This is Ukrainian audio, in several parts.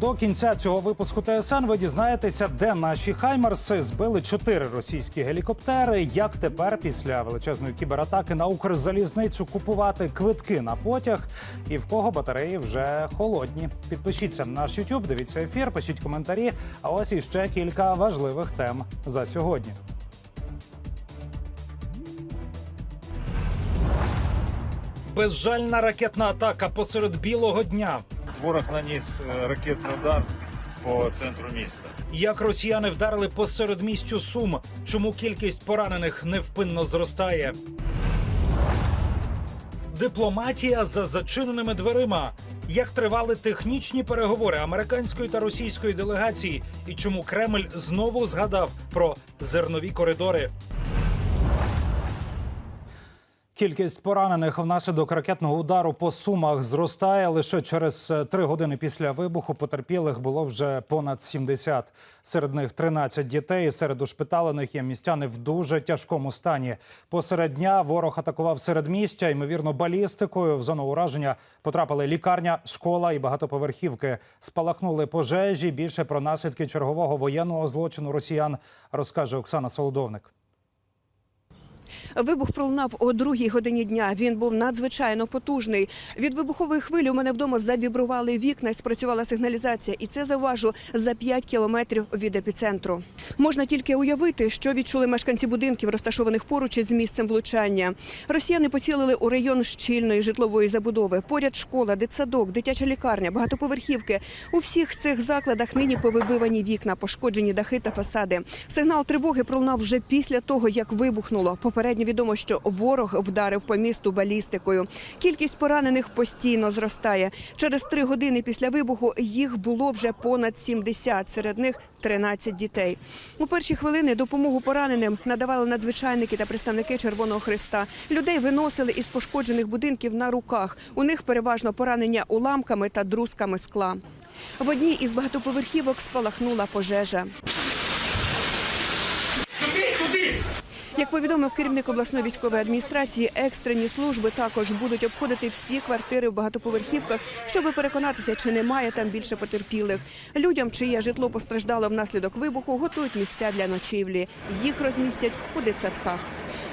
До кінця цього випуску ТСН ви дізнаєтеся, де наші хаймерси збили чотири російські гелікоптери. Як тепер після величезної кібератаки на Укрзалізницю купувати квитки на потяг, і в кого батареї вже холодні. Підпишіться на наш YouTube, дивіться ефір, пишіть коментарі. А ось іще кілька важливих тем за сьогодні. Безжальна ракетна атака посеред білого дня. Ворог наніс е, ракетний удар по центру міста. Як росіяни вдарили посеред містю Сум, чому кількість поранених невпинно зростає? Дипломатія за зачиненими дверима. Як тривали технічні переговори американської та російської делегації, і чому Кремль знову згадав про зернові коридори? Кількість поранених внаслідок ракетного удару по сумах зростає. Лише через е, три години після вибуху потерпілих було вже понад 70. Серед них 13 дітей. Серед ушпиталених є містяни в дуже тяжкому стані. Посеред дня ворог атакував середмістя, ймовірно, балістикою. В зону ураження потрапили лікарня, школа і багатоповерхівки. Спалахнули пожежі. Більше про наслідки чергового воєнного злочину росіян розкаже Оксана Солодовник. Вибух пролунав о другій годині дня. Він був надзвичайно потужний. Від вибухової хвилі у мене вдома завібрували вікна, і спрацювала сигналізація. І це заважу за 5 кілометрів від епіцентру. Можна тільки уявити, що відчули мешканці будинків, розташованих поруч із місцем влучання. Росіяни поцілили у район щільної житлової забудови. Поряд школа, дитсадок, дитяча лікарня, багатоповерхівки. У всіх цих закладах нині повибивані вікна, пошкоджені дахи та фасади. Сигнал тривоги пролунав вже після того, як вибухнуло. Попередньо відомо, що ворог вдарив по місту балістикою. Кількість поранених постійно зростає. Через три години після вибуху їх було вже понад 70, серед них 13 дітей. У перші хвилини допомогу пораненим надавали надзвичайники та представники Червоного Христа. Людей виносили із пошкоджених будинків на руках. У них переважно поранення уламками та друзками скла. В одній із багатоповерхівок спалахнула пожежа. Як повідомив керівник обласної військової адміністрації, екстрені служби також будуть обходити всі квартири в багатоповерхівках, щоб переконатися, чи немає там більше потерпілих. Людям, чиє житло постраждало внаслідок вибуху, готують місця для ночівлі. Їх розмістять у дитсадках.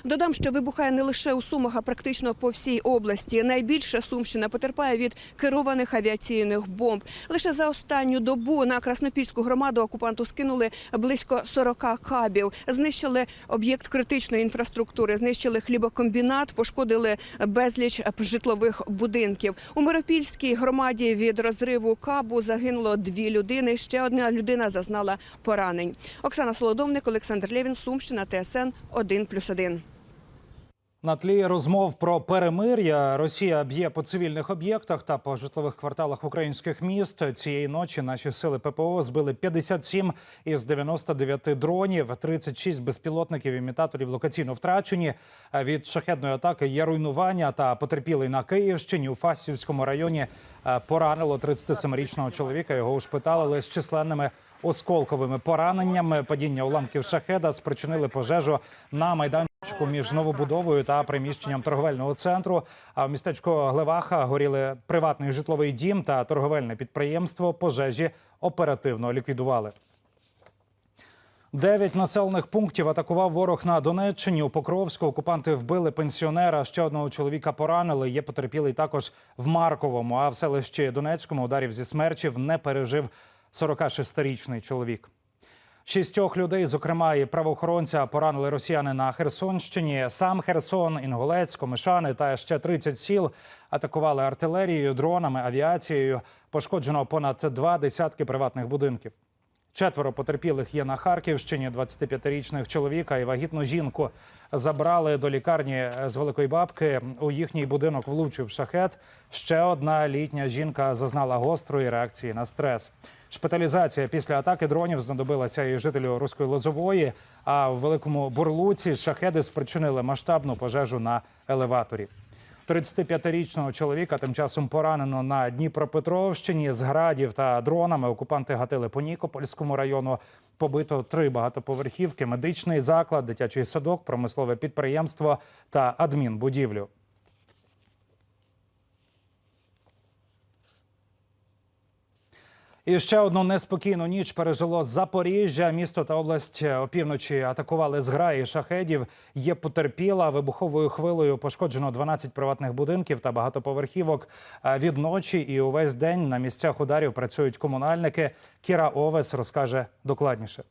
Додам, що вибухає не лише у Сумах, а практично по всій області. Найбільше Сумщина потерпає від керованих авіаційних бомб. Лише за останню добу на Краснопільську громаду окупанту скинули близько 40 кабів. Знищили об'єкт критичної інфраструктури, знищили хлібокомбінат, пошкодили безліч житлових будинків. У Миропільській громаді від розриву кабу загинуло дві людини. Ще одна людина зазнала поранень. Оксана Солодовник, Олександр Лєвін, Сумщина, ТСН 1+,1. На тлі розмов про перемир'я Росія б'є по цивільних об'єктах та по житлових кварталах українських міст. Цієї ночі наші сили ППО збили 57 із 99 дронів, 36 безпілотників імітаторів локаційно втрачені. Від шахедної атаки є руйнування та потерпілий на Київщині у Фастівському районі е, поранило 37-річного чоловіка. Його ушпиталили з численними осколковими пораненнями. Падіння уламків шахеда спричинили пожежу на майданчику між новобудовою та приміщенням торговельного центру. А в містечку Глеваха горіли приватний житловий дім та торговельне підприємство. Пожежі оперативно ліквідували. Дев'ять населених пунктів атакував ворог на Донеччині. У Покровську окупанти вбили пенсіонера. Ще одного чоловіка поранили. Є потерпілий також в Марковому. А в селищі Донецькому ударів зі смерчів не пережив 46-річний чоловік. Шістьох людей, зокрема і правоохоронця, поранили росіяни на Херсонщині. Сам Херсон, Інгулець, Комишани та ще 30 сіл атакували артилерією, дронами, авіацією. Пошкоджено понад два десятки приватних будинків. Четверо потерпілих є на Харківщині. 25-річних чоловіка і вагітну жінку забрали до лікарні з Великої Бабки. У їхній будинок влучив шахет. Ще одна літня жінка зазнала гострої реакції на стрес. Шпиталізація після атаки дронів знадобилася і жителю Руської Лозової. А в великому бурлуці шахеди спричинили масштабну пожежу на елеваторі. 35-річного чоловіка тим часом поранено на Дніпропетровщині з градів та дронами. Окупанти гатили по Нікопольському району. Побито три багатоповерхівки, медичний заклад, дитячий садок, промислове підприємство та адмінбудівлю. І ще одну неспокійну ніч пережило Запоріжжя. Місто та область опівночі атакували зграї шахедів. Є потерпіла вибуховою хвилею. Пошкоджено 12 приватних будинків та багатоповерхівок. Від ночі і увесь день на місцях ударів працюють комунальники. Кіра Овес розкаже докладніше.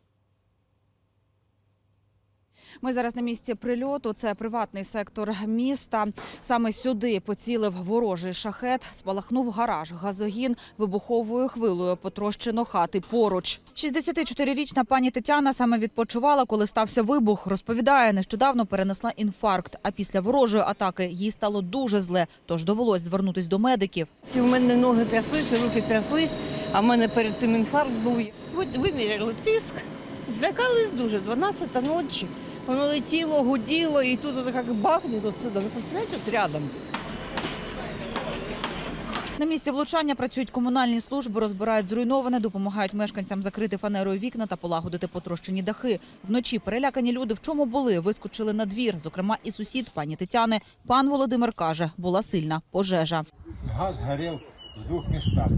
Ми зараз на місці прильоту. Це приватний сектор міста. Саме сюди поцілив ворожий шахет. Спалахнув гараж, газогін вибуховою хвилою. Потрощено хати поруч. 64-річна пані Тетяна саме відпочивала, коли стався вибух. Розповідає, нещодавно перенесла інфаркт. А після ворожої атаки їй стало дуже зле. Тож довелось звернутись до медиків. Ці в мене ноги тряслися, руки тряслись, а в мене перед тим інфаркт був. Виміряли тиск, злякались дуже, 12 ночі. Воно летіло, гуділо, і тут от як бахнет отсюда. Ви представляєте, от рядом. На місці влучання працюють комунальні служби, розбирають зруйноване, допомагають мешканцям закрити фанерою вікна та полагодити потрощені дахи. Вночі перелякані люди в чому були, вискочили на двір. Зокрема, і сусід пані Тетяни. Пан Володимир каже, була сильна пожежа. Газ горел в двух местах.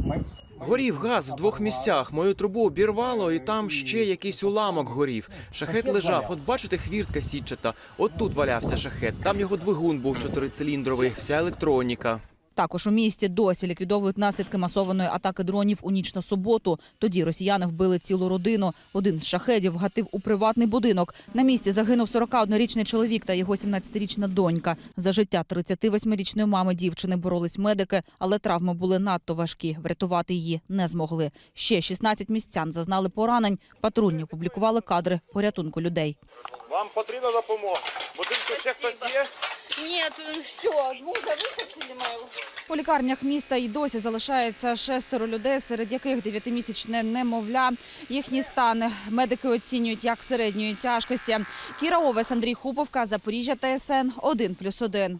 Горів газ в двох місцях. Мою трубу обірвало, і там ще якийсь уламок горів. Шахет лежав. От бачите, хвіртка сітчата. От тут валявся шахет. Там його двигун був чотирициліндровий, вся електроніка. Також у місті досі ліквідовують наслідки масованої атаки дронів у ніч на суботу. Тоді росіяни вбили цілу родину. Один з шахедів вгатив у приватний будинок. На місці загинув 41-річний чоловік та його 17-річна донька. За життя 38-річної мами дівчини боролись медики, але травми були надто важкі. Врятувати її не змогли. Ще 16 містян зазнали поранень. Патрульні опублікували кадри порятунку людей. Вам потрібна допомога. Будинку ще хтось є? Ні, все, мужа вихопили моєго. У лікарнях міста й досі залишається шестеро людей, серед яких дев'ятимісячне немовля. Їхні стани медики оцінюють як середньої тяжкості. Кіра Овес, Андрій Хуповка, Запоріжжя ТСН 1+,1.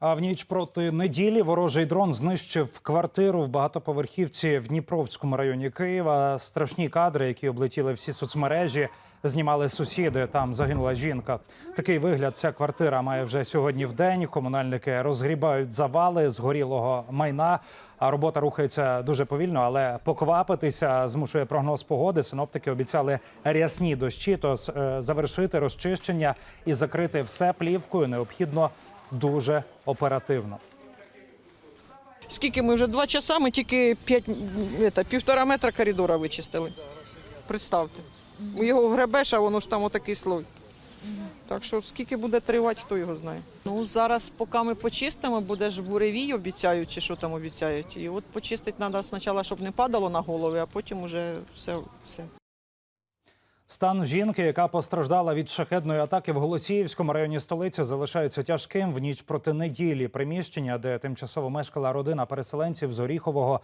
А в ніч проти неділі ворожий дрон знищив квартиру в багатоповерхівці в Дніпровському районі Києва. Страшні кадри, які облетіли всі соцмережі, знімали сусіди. Там загинула жінка. Такий вигляд ця квартира має вже сьогодні в день. Комунальники розгрібають завали згорілого майна. А робота рухається дуже повільно, але поквапитися змушує прогноз погоди. Синоптики обіцяли рясні дощі, тож е, завершити розчищення і закрити все плівкою необхідно дуже оперативно. Скільки ми вже два часа, ми тільки п'ять, это, півтора метра коридора вичистили. Представте. Його гребеш, а воно ж там отакий слой. Так що скільки буде тривати, хто його знає. Ну зараз, поки ми почистимо, буде ж буревій, обіцяють, чи що там обіцяють. І от почистити треба спочатку, щоб не падало на голови, а потім уже все. все. Стан жінки, яка постраждала від шахедної атаки в Голосіївському районі столиці, залишається тяжким. В ніч проти неділі приміщення, де тимчасово мешкала родина переселенців з Оріхового,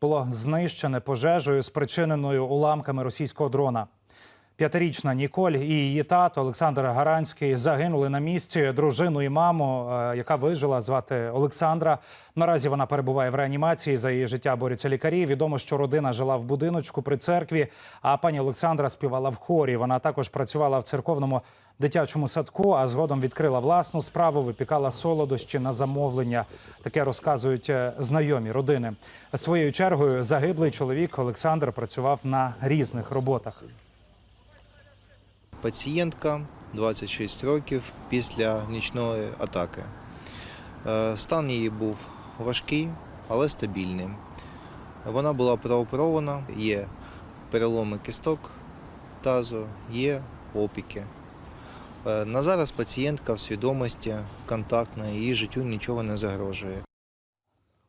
було знищене пожежею, спричиненою уламками російського дрона. П'ятирічна Ніколь і її тато Олександр Гаранський загинули на місці. Дружину і маму, е, яка вижила, звати Олександра. Наразі вона перебуває в реанімації. За її життя борються лікарі. Відомо, що родина жила в будиночку при церкві. А пані Олександра співала в хорі. Вона також працювала в церковному дитячому садку, а згодом відкрила власну справу, випікала солодощі на замовлення. Таке розказують е, знайомі родини. Своєю чергою загиблий чоловік Олександр працював на різних роботах. Пацієнтка 26 років після нічної атаки. Е, Стан її був важкий, але стабільний. Вона була прооперована, є переломи кісток тазу, є опіки. Е, На зараз пацієнтка в свідомості контактна, її життю нічого не загрожує.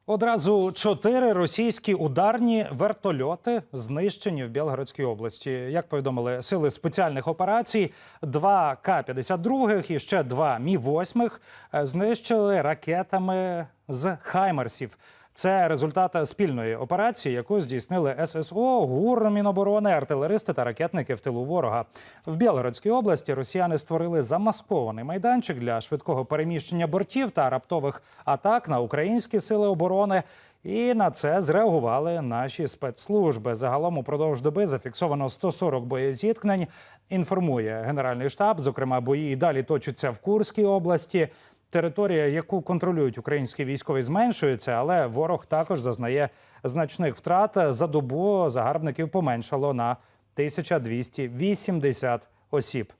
Одразу чотири російські ударні вертольоти знищені в Білгородській області. Як повідомили сили спеціальних операцій, два К-52 і ще два Мі-8 знищили ракетами з Хаймерсів. Це результат спільної операції, яку здійснили ССО, ГУР, Міноборони, артилеристи та ракетники в тилу ворога. В Білгородській області росіяни створили замаскований майданчик для швидкого переміщення бортів та раптових атак на українські сили оборони. І на це зреагували наші спецслужби. Загалом упродовж доби зафіксовано 140 боєзіткнень. Інформує генеральний штаб. Зокрема, бої і далі точаться в Курській області. Територія, яку контролюють українські військові, зменшується, але ворог також зазнає значних втрат. За добу загарбників поменшало на 1280 осіб.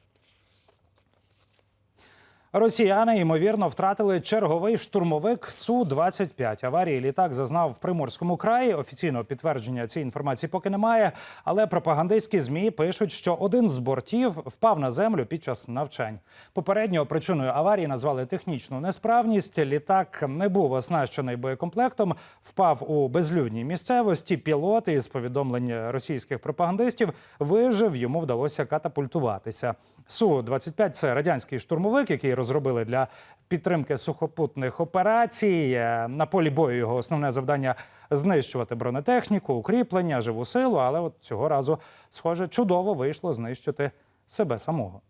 Росіяни ймовірно втратили черговий штурмовик су 25 Аварії літак зазнав в Приморському краї. Офіційного підтвердження цієї інформації поки немає. Але пропагандистські змі пишуть, що один з бортів впав на землю під час навчань. Попередньо причиною аварії назвали технічну несправність. Літак не був оснащений боєкомплектом, впав у безлюдній місцевості. Пілот із повідомлень російських пропагандистів вижив. Йому вдалося катапультуватися. Су 25 це радянський штурмовик, який розробили для підтримки сухопутних операцій. Е, На полі бою його основне завдання знищувати бронетехніку, укріплення, живу силу. Але от цього разу, схоже, чудово вийшло знищити себе самого.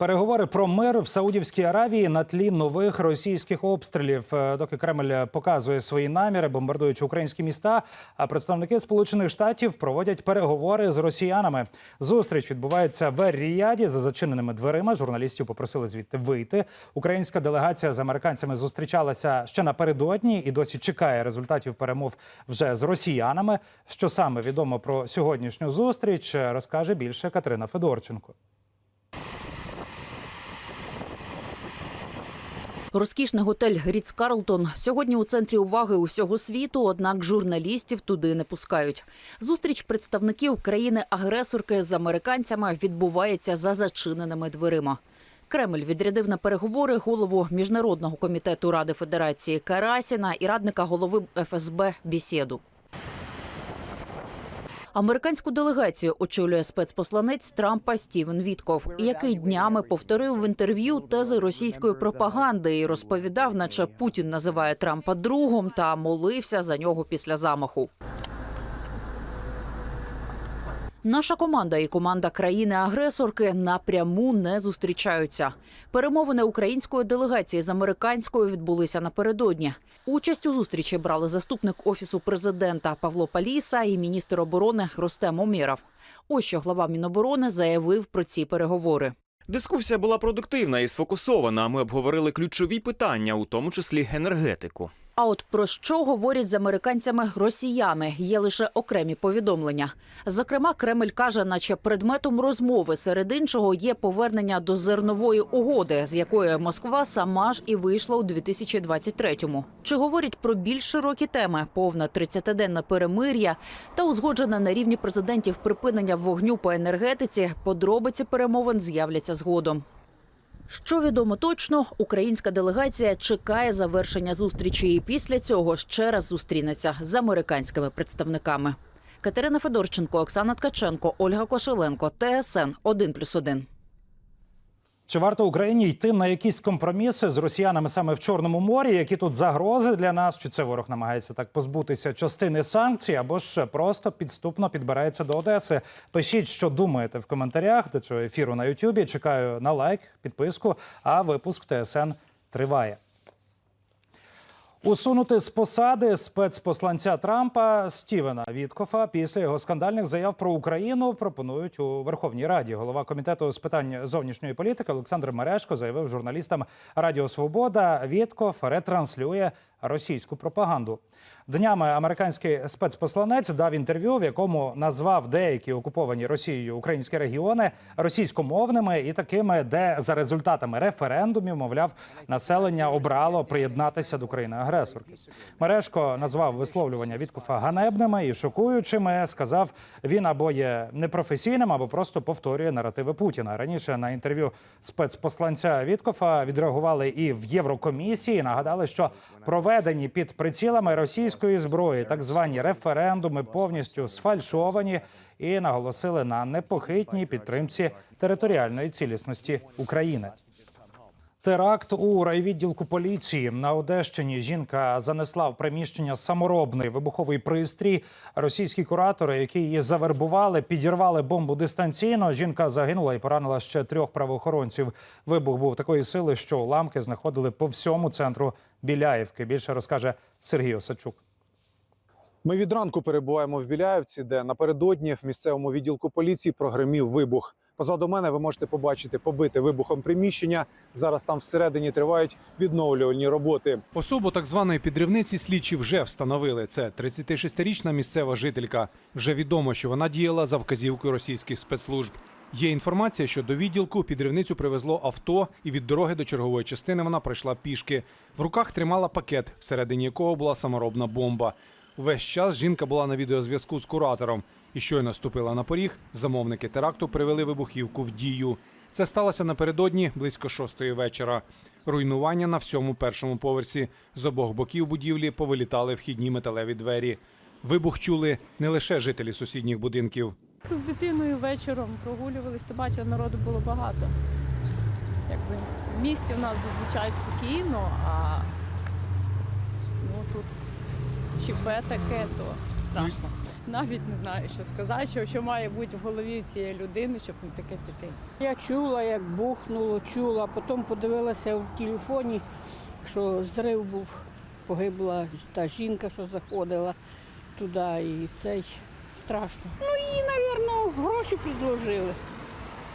Переговори про мир в Саудівській Аравії на тлі нових російських обстрілів. Е, Доки Кремль показує свої наміри, бомбардуючи українські міста, а представники Сполучених Штатів проводять переговори з росіянами. Зустріч відбувається в Ріяді за зачиненими дверима. Журналістів попросили звідти вийти. Українська делегація з американцями зустрічалася ще напередодні і досі чекає результатів перемов вже з росіянами. Що саме відомо про сьогоднішню зустріч, розкаже більше Катерина Федорченко. Розкішний готель Ріц Карлтон сьогодні у центрі уваги усього світу, однак журналістів туди не пускають. Зустріч представників країни-агресорки з американцями відбувається за зачиненими дверима. Кремль відрядив на переговори голову міжнародного комітету Ради Федерації Карасіна і радника голови ФСБ Бісєду. Американську делегацію очолює спецпосланець Трампа Стівен Вітков, який днями повторив в інтерв'ю тези російської пропаганди і розповідав, наче Путін називає Трампа другом та молився за нього після замаху. Наша команда і команда країни-агресорки напряму не зустрічаються. Перемовини української делегації з американською відбулися напередодні. Участь у зустрічі брали заступник офісу президента Павло Паліса і міністр оборони Ростем Омєров. Ось що глава Міноборони заявив про ці переговори. Дискусія була продуктивна і сфокусована. Ми обговорили ключові питання, у тому числі енергетику. А от про що говорять з американцями росіяни, є лише окремі повідомлення. Зокрема, Кремль каже, наче предметом розмови серед іншого є повернення до зернової угоди, з якої Москва сама ж і вийшла у 2023-му. Чи говорять про більш широкі теми, повна 30-денне перемир'я та узгоджене на рівні президентів припинення вогню по енергетиці, подробиці перемовин з'являться згодом. Що відомо точно, українська делегація чекає завершення зустрічі і після цього ще раз зустрінеться з американськими представниками. Катерина Федорченко, Оксана Ткаченко, Ольга Кошеленко, ТСН 1+,1. Чи варто Україні йти на якісь компроміси з росіянами саме в Чорному морі? Які тут загрози для нас? Чи це ворог намагається так позбутися частини санкцій, або ж просто підступно підбирається до Одеси? Пишіть, що думаєте в коментарях до цього ефіру на Ютубі. Чекаю на лайк, підписку. А випуск ТСН триває. Усунути з посади спецпосланця Трампа Стівена Віткофа після його скандальних заяв про Україну пропонують у Верховній Раді. Голова комітету з питань зовнішньої політики Олександр Мерешко заявив журналістам Радіо Свобода. Віткоф ретранслює російську пропаганду. Днями американський спецпосланець дав інтерв'ю, в якому назвав деякі окуповані Росією українські регіони російськомовними і такими, де за результатами референдумів, мовляв, населення обрало приєднатися до країни агресорки. Мережко назвав висловлювання Віткофа ганебними і шокуючими. Сказав, він або є непрофесійним, або просто повторює наративи Путіна. Раніше на інтерв'ю спецпосланця Віткофа відреагували і в Єврокомісії. Нагадали, що проведені під прицілами російської зброї так звані референдуми повністю сфальшовані і наголосили на непохитній підтримці територіальної цілісності України. Теракт у райвідділку поліції на Одещині. Жінка занесла в приміщення саморобний вибуховий пристрій. Російські куратори, які її завербували, підірвали бомбу дистанційно. Жінка загинула і поранила ще трьох правоохоронців. Вибух був такої сили, що уламки знаходили по всьому центру Біляївки. Більше розкаже Сергій Осадчук. Ми від ранку перебуваємо в Біляєвці, де напередодні в місцевому відділку поліції прогримів вибух. Позаду мене ви можете побачити побите вибухом приміщення. Зараз там всередині тривають відновлювальні роботи. Особу так званої підривниці слідчі вже встановили. Це 36-річна місцева жителька. Вже відомо, що вона діяла за вказівкою російських спецслужб. Є інформація, що до відділку підривницю привезло авто, і від дороги до чергової частини вона пройшла пішки. В руках тримала пакет, всередині якого була саморобна бомба. Увесь час жінка була на відеозв'язку з куратором. І щойно ступила на поріг, замовники теракту привели вибухівку в дію. Це сталося напередодні близько шостої вечора. Руйнування на всьому першому поверсі. З обох боків будівлі повилітали вхідні металеві двері. Вибух чули не лише жителі сусідніх будинків. З дитиною вечором прогулювались, то бачила, народу було багато. Якби в місті в нас зазвичай спокійно, а ну тут ЧП таке, то страшно. Навіть не знаю, що сказати, що, що має бути в голові цієї людини, щоб не таке піти. Я чула, як бухнуло, чула, потім подивилася в телефоні, що зрив був, погибла та жінка, що заходила туди, і цей страшно. Ну їй, мабуть, гроші підложили.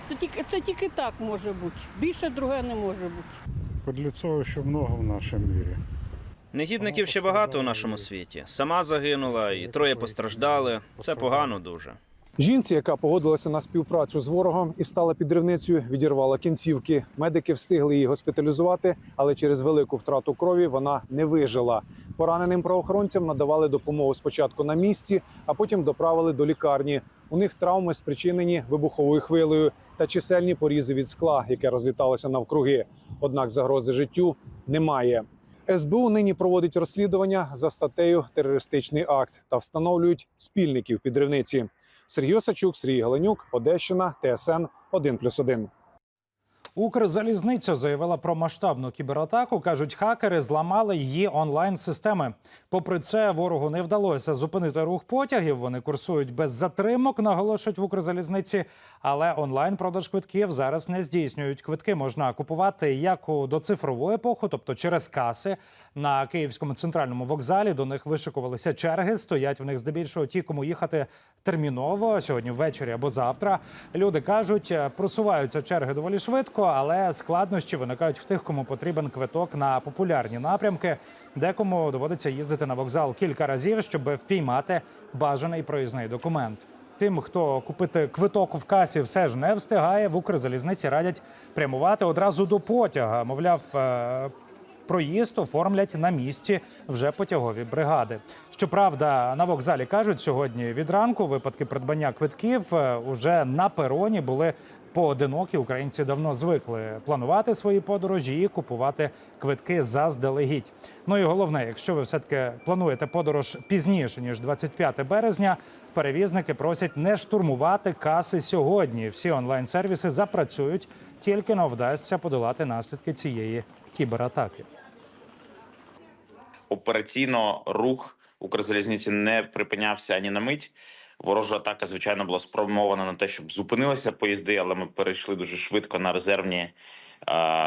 Це тільки, це тільки так може бути. Більше друге не може бути. Подлецов ще много в нашому мірі. Негідників ще багато у нашому світі. Сама загинула, і троє постраждали. Це погано дуже. Жінці, яка погодилася на співпрацю з ворогом і стала підривницею, відірвала кінцівки. Медики встигли її госпіталізувати, але через велику втрату крові вона не вижила. Пораненим правоохоронцям надавали допомогу спочатку на місці, а потім доправили до лікарні. У них травми спричинені вибуховою хвилею та чисельні порізи від скла, яке розліталося навкруги. Однак загрози життю немає. СБУ нині проводить розслідування за статтею Терористичний акт та встановлюють спільників підривниці. Сергій Осачук, Сергій Галенюк, Одещина, ТСН 1+,1. Укрзалізниця заявила про масштабну кібератаку. кажуть, хакери зламали її онлайн-системи. Попри це, ворогу не вдалося зупинити рух потягів. Вони курсують без затримок, наголошують в Укрзалізниці. Але онлайн-продаж квитків зараз не здійснюють. Квитки можна купувати як у доцифрову епоху, тобто через каси на київському центральному вокзалі. До них вишикувалися черги. Стоять в них здебільшого ті, кому їхати терміново сьогодні ввечері або завтра. Люди кажуть, е, просуваються черги доволі швидко, але складнощі виникають в тих, кому потрібен квиток на популярні напрямки. Декому доводиться їздити на вокзал кілька разів, щоб впіймати бажаний проїзний документ. Тим, хто купити квиток в касі, все ж не встигає. В Укрзалізниці радять прямувати одразу до потяга. Мовляв, е, проїзд оформлять на місці вже потягові бригади. Щоправда, на вокзалі кажуть, сьогодні від ранку випадки придбання квитків е, уже на пероні були поодинокі. Українці давно звикли планувати свої подорожі і купувати квитки заздалегідь. Ну і головне, якщо ви все таки плануєте подорож пізніше ніж 25 березня, перевізники просять не штурмувати каси сьогодні. Всі онлайн-сервіси запрацюють, тільки не вдасться подолати наслідки цієї кібератаки. операційно рух Укрзалізниці не припинявся ані на мить. Ворожа атака, звичайно, була спрямована на те, щоб зупинилися поїзди, але ми перейшли дуже швидко на резервні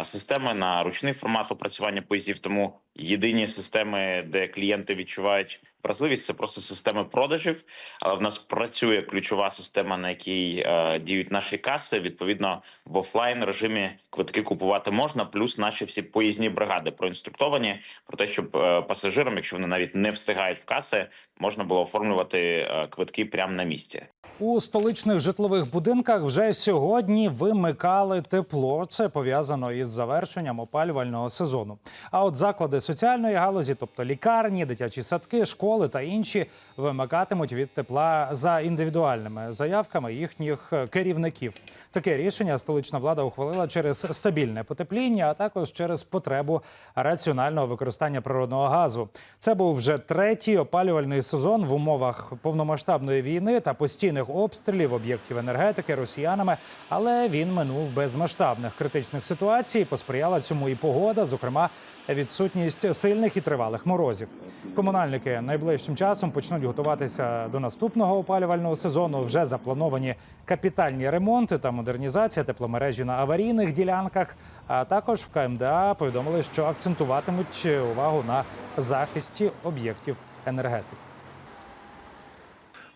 системи, на ручний формат опрацювання поїздів. Тому єдині системи, де клієнти відчувають вразливість, це просто системи продажів. Але в нас працює ключова система, на якій е, діють наші каси. Відповідно, в офлайн режимі квитки купувати можна. Плюс наші всі поїзні бригади проінструктовані про те, щоб е, пасажирам, якщо вони навіть не встигають в каси, можна було оформлювати е, квитки прямо на місці. У столичних житлових будинках вже сьогодні вимикали тепло. Це пов'язано із завершенням опалювального сезону. А от заклади соціальної галузі, тобто лікарні, дитячі садки, школи та інші, вимикатимуть від тепла за індивідуальними заявками їхніх е, керівників. Таке рішення столична влада ухвалила через стабільне потепління, а також через потребу раціонального використання природного газу. Це був вже третій опалювальний сезон в умовах повномасштабної війни та постійних обстрілів об'єктів енергетики росіянами. Але він минув без масштабних критичних ситуацій. Посприяла цьому і погода, зокрема відсутність сильних і тривалих морозів. Комунальники найближчим часом почнуть готуватися до наступного опалювального сезону. Вже заплановані капітальні ремонти та модернізація тепломережі на аварійних ділянках. А також в КМДА повідомили, що акцентуватимуть увагу на захисті об'єктів енергетики.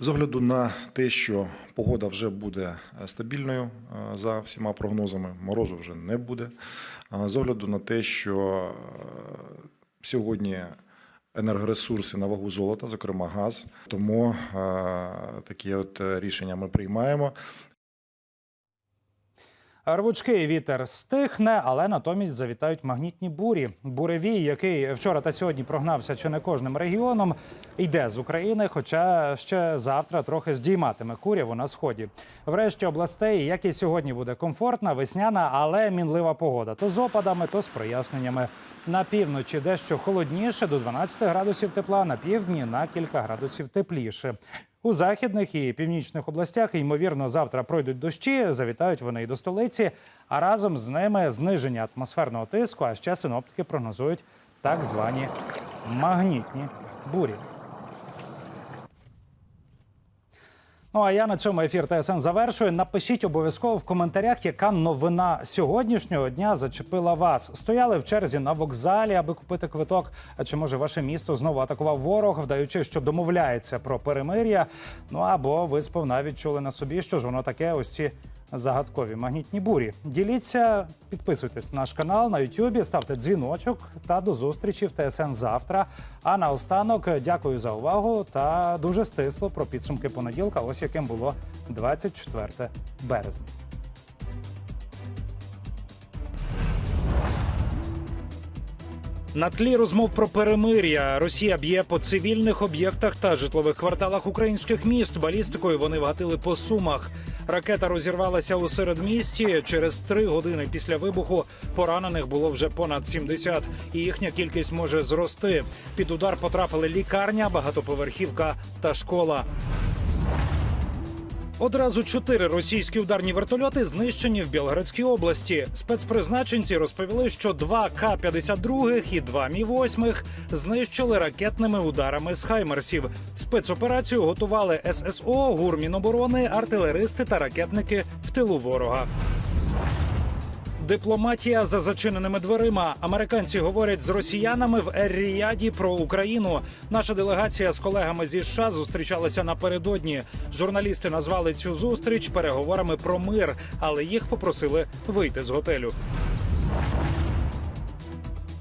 З огляду на те, що погода вже буде е, стабільною е, за всіма прогнозами, морозу вже не буде. З огляду на те, що е, сьогодні енергоресурси на вагу золота, зокрема газ, тому такі от рішення ми приймаємо. Рвучкий вітер стихне, але натомість завітають магнітні бурі. Буревій, який вчора та сьогодні прогнався чи не кожним регіоном, йде з України, хоча ще завтра трохи здійматиме куряву на сході. Врешті областей, як і сьогодні, буде комфортна, весняна, але мінлива погода. То з опадами, то з проясненнями. На півночі дещо холодніше, до 12 градусів тепла, на півдні на кілька градусів тепліше. У західних і північних областях, ймовірно, завтра пройдуть дощі, завітають вони і до столиці, а разом з ними зниження атмосферного тиску, а ще синоптики прогнозують так звані магнітні бурі. Ну а я на цьому ефір ТСН завершую. Напишіть обов'язково в коментарях, яка новина сьогоднішнього дня зачепила вас. Стояли в черзі на вокзалі, аби купити квиток. А чи може ваше місто знову атакував ворог, вдаючи, що домовляється про перемир'я? Ну або ви сповна відчули на собі, що ж воно таке, ось ці загадкові магнітні бурі. Діліться, підписуйтесь на наш канал на Ютубі, ставте дзвіночок та до зустрічі в ТСН завтра. А наостанок дякую за увагу та дуже стисло про підсумки понеділка, ось яким було 24 березня. На тлі розмов про перемир'я Росія б'є по цивільних об'єктах та житлових кварталах українських міст. Балістикою вони вгатили по сумах. Ракета розірвалася у середмісті. Через три години після вибуху поранених було вже понад 70, і їхня кількість може зрости. Під удар потрапили лікарня, багатоповерхівка та школа. Одразу чотири російські ударні вертольоти знищені в Білгородській області. Спецпризначенці розповіли, що два К-52 і два Мі-8 знищили ракетними ударами з хаймерсів. Спецоперацію готували ССО, гурміноборони, артилеристи та ракетники в тилу ворога. Дипломатія за зачиненими дверима. Американці говорять з росіянами в Ер-Ріяді про Україну. Наша делегація з колегами зі США зустрічалася напередодні. Журналісти назвали цю зустріч переговорами про мир, але їх попросили вийти з готелю.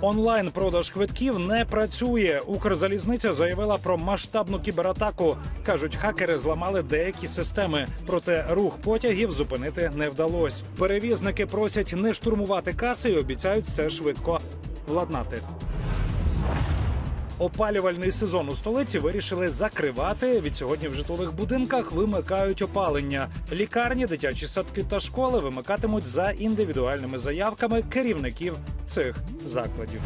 Онлайн продаж квитків не працює. Укрзалізниця заявила про масштабну кібератаку. кажуть, хакери зламали деякі системи, проте рух потягів зупинити не вдалось. Перевізники просять не штурмувати каси і обіцяють це швидко владнати. Опалювальний сезон у столиці вирішили закривати. Від сьогодні в житлових будинках вимикають опалення. Лікарні, дитячі садки та школи вимикатимуть за індивідуальними заявками керівників цих закладів.